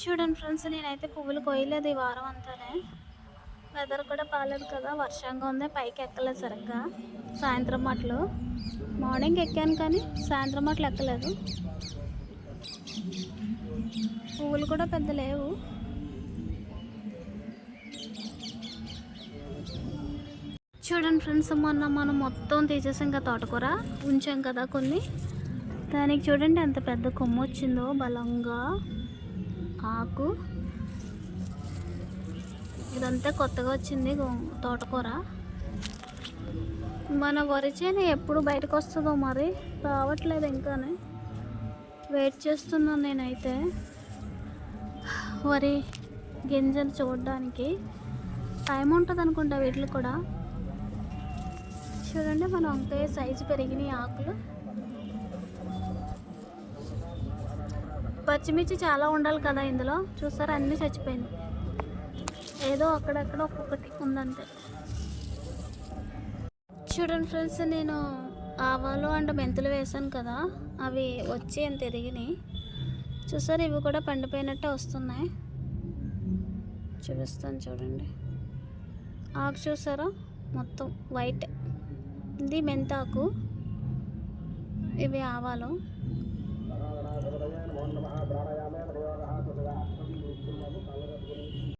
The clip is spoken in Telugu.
చూడండి ఫ్రెండ్స్ నేనైతే పువ్వులు కోయలేదు ఈ వారం అంతానే. వెదర్ కూడా బాగాలేదు కదా వర్షంగా ఉంది పైకి ఎక్కలేదు సరిగ్గా. సాయంత్రం మాటలు మార్నింగ్ ఎక్కాను కానీ సాయంత్రం మాటలు ఎక్కలేదు. పువ్వులు కూడా పెద్ద లేవు. చూడండి ఫ్రెండ్స్ మొన్న మనం మొత్తం తీసేసాం కదా తోటకూర ఉంచాం కదా కొన్ని. దానికి చూడండి ఎంత పెద్ద కొమ్మ వచ్చిందో బలంగా. ఆకు. ఇదంతా కొత్తగా వచ్చింది తోటకూర. మన వరి చేను ఎప్పుడు బయటకు వస్తుందో మరి రావట్లేదు ఇంకానే. వెయిట్ చేస్తున్నాను నేనైతే. వరి గింజలు చూడడానికి. టైం ఉంటుంది అనుకుంటా వీటికి కూడా. చూడండి మన వంకాయ సైజు పెరిగినాయి ఆకులు. పచ్చిమిర్చి చాలా ఉండాలి కదా ఇందులో? చూసారా అన్నీ చచ్చిపోయినాయి. ఏదో అక్కడక్కడ ఒక్కొక్కటి ఉందంతే. చూడండి ఫ్రెండ్స్ నేను ఆవాలు అండ్ మెంతులు వేసాను కదా అవి వచ్చి ఎంత ఎదిగినాయి చూసారు ఇవి కూడా పండిపోయినట్టే వస్తున్నాయి. చూపిస్తాను చూడండి. ఆకు చూసారా మొత్తం వైట్ ఇది మెంతాకు. ఇవి ఆవాలు.